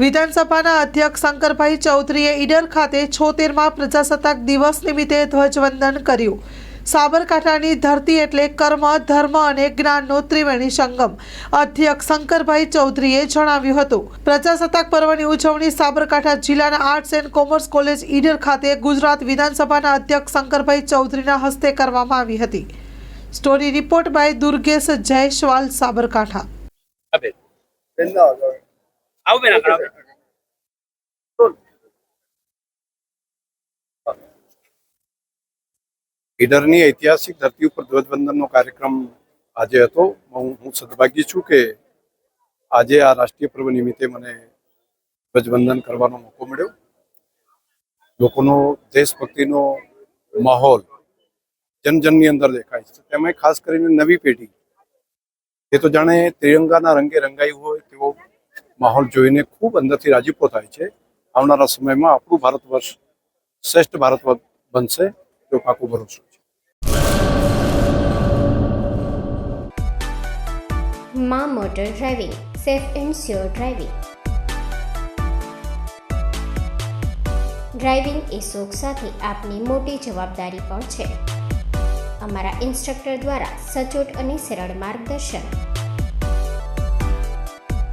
વિધાનસભાના અધ્યક્ષ શંકરભાઈ ચૌધરીએ ઈડર ખાતે છોતેરમાં પ્રજાસત્તાક દિવસ નિમિત્તે ધ્વજવંદન કર્યું. સાબરકાંઠાની ધરતી એટલે કર્મ ધર્મ અને જ્ઞાનનો ત્રિવેણી સંગમ. અધ્યક્ષ શંકરભાઈ ચૌધરીએ જણાવ્યું હતું પ્રજાસત્તાક પર્વની ઉજવણી સાબરકાંઠા જિલ્લાના arts and commerce college Idar ખાતે ગુજરાત વિધાનસભાના અધ્યક્ષ શંકરભાઈ ચૌધરીના હસ્તે કરવામાં આવી હતી. Story report by Durgesh Jaiswal Sabarkantha. આવે બેન આગળ. ઈડરની ઐતિહાસિક ધરતી ઉપર ધ્વજવંદનનો કાર્યક્રમ આજે હતો. હું સદભાગી છું કે આજે આ રાષ્ટ્રીય પર્વ નિમિત્તે મને ધ્વજવંદન કરવાનો મોકો મળ્યો. લોકોનો, દેશભક્તિનો માહોલ જનજનની અંદર દેખાય છે. તેમાં ખાસ કરીને નવી પેઢી. એ તો જાણે ત્રિરંગાના રંગે રંગાઈ હોય તેવો માહોલ જોઈને ખૂબ અંદરથી રાજીપો થાય છે. આવનારા સમયમાં આપણું ભારત વર્ષ શ્રેષ્ઠ ભારત બનશે તો પાકો ભરોસો છે. મા motor driving, safe and sure driving. Driving એ શોખ સાથે આપની મોટી જવાબદારી પણ છે. અમારા ઇન્સ્ટ્રક્ટર દ્વારા સચોટ અને સરળ માર્ગદર્શન